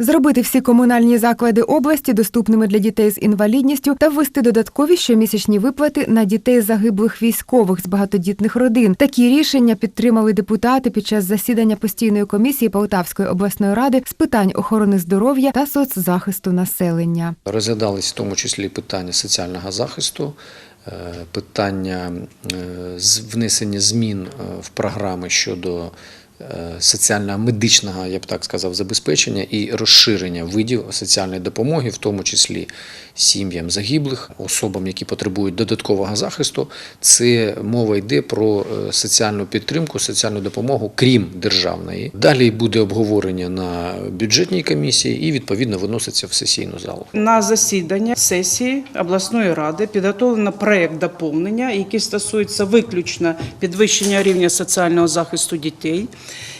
Зробити всі комунальні заклади області доступними для дітей з інвалідністю та ввести додаткові щомісячні виплати на дітей загиблих військових з багатодітних родин. Такі рішення підтримали депутати під час засідання постійної комісії Полтавської обласної ради з питань охорони здоров'я та соцзахисту населення. Розглядались в тому числі питання соціального захисту, е, питання е, внесення змін е, в програми щодо е, соціально-медичного, я б так сказав, забезпечення і розширення видів соціальної допомоги, в тому числі сім'ям загиблих, особам, які потребують додаткового захисту. Це мова йде про е, соціальну підтримку, соціальну допомогу, крім державної. Далі буде обговорення на бюджетній комісії і відповідно виноситься в сесійну залу. На засідання сесії обласної ради підготовлено проект доповнення, який стосується виключно підвищення рівня соціального захисту дітей.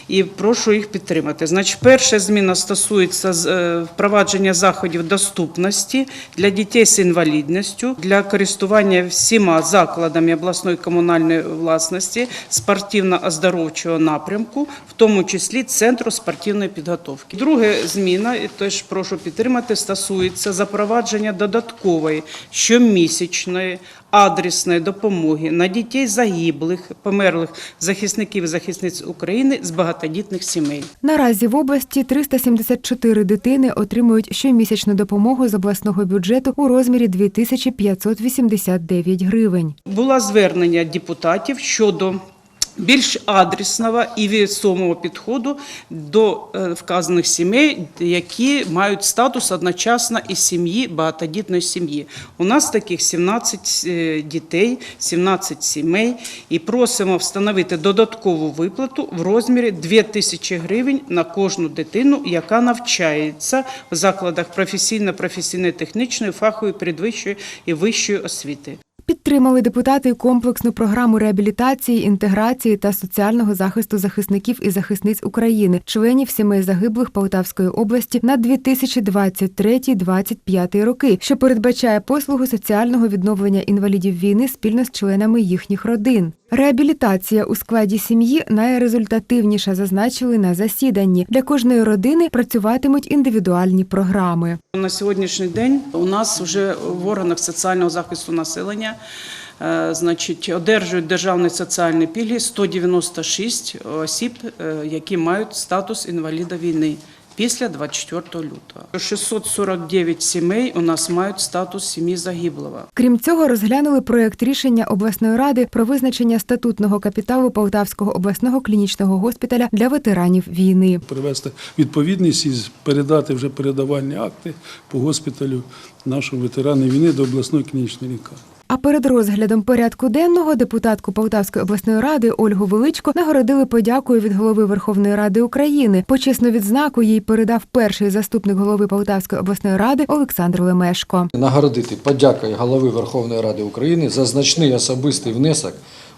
І прошу їх підтримати. Значить, перша зміна стосується е, впровадження заходів доступності для дітей з інвалідністю для користування всіма закладами обласної комунальної власності спортивно-оздоровчого напрямку, в тому числі центру спортивної підготовки. Друга зміна, і теж прошу підтримати, стосується запровадження додаткової щомісячної адресної допомоги на дітей загиблих, померлих захисників і захисниць України з багатодітних сімей. Наразі в області 374 дитини отримують щомісячну допомогу з обласного бюджету у розмірі 2589 гривень. Була звернення депутатів щодо більш адресного і весомого підходу до е, вказаних сімей, які мають статус одночасно із сім'ї, багатодітної сім'ї. У нас таких 17 е, дітей, 17 сімей, і просимо встановити додаткову виплату в розмірі 2 тисячі гривень на кожну дитину, яка навчається в закладах професійно-професійної технічної, фахової, передвищої і вищої освіти. Підтримали депутати комплексну програму реабілітації, інтеграції та соціального захисту захисників і захисниць України, членів сімей загиблих Полтавської області на 2023-2025 роки, що передбачає послугу соціального відновлення інвалідів війни спільно з членами їхніх родин. Реабілітація у складі сім'ї найрезультативніша, зазначили на засіданні. Для кожної родини працюватимуть індивідуальні програми. На сьогоднішній день у нас вже в органах соціального захисту населення е, значить, одержують державні соціальні пільги 196 осіб, е, які мають статус інваліда війни. Після 24 лютого 649 сімей у нас мають статус сім'ї загиблого. Крім цього, розглянули проект рішення обласної ради про визначення статутного капіталу Полтавського обласного клінічного госпіталя для ветеранів війни. привести відповідність і передати вже передавальні акти по госпіталю нашого ветерана війни до обласної клінічної лікарні. А перед розглядом порядку денного депутатку Полтавської обласної ради Ольгу Величко нагородили подякою від голови Верховної Ради України. Почесну відзнаку їй передав перший заступник голови Полтавської обласної ради Олександр Лемешко. Нагородити подякою голови Верховної Ради України за значний особистий внесок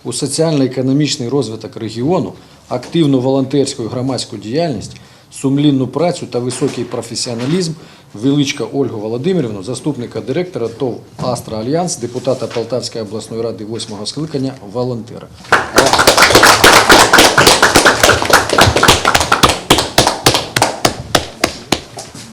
у соціально-економічний розвиток регіону, активну волонтерську і громадську діяльність, сумлінну працю та високий професіоналізм Величка Ольгу Володимирівну, заступника директора ТОВ Астра Альянс, депутата Полтавської обласної ради 8 скликання, волонтера.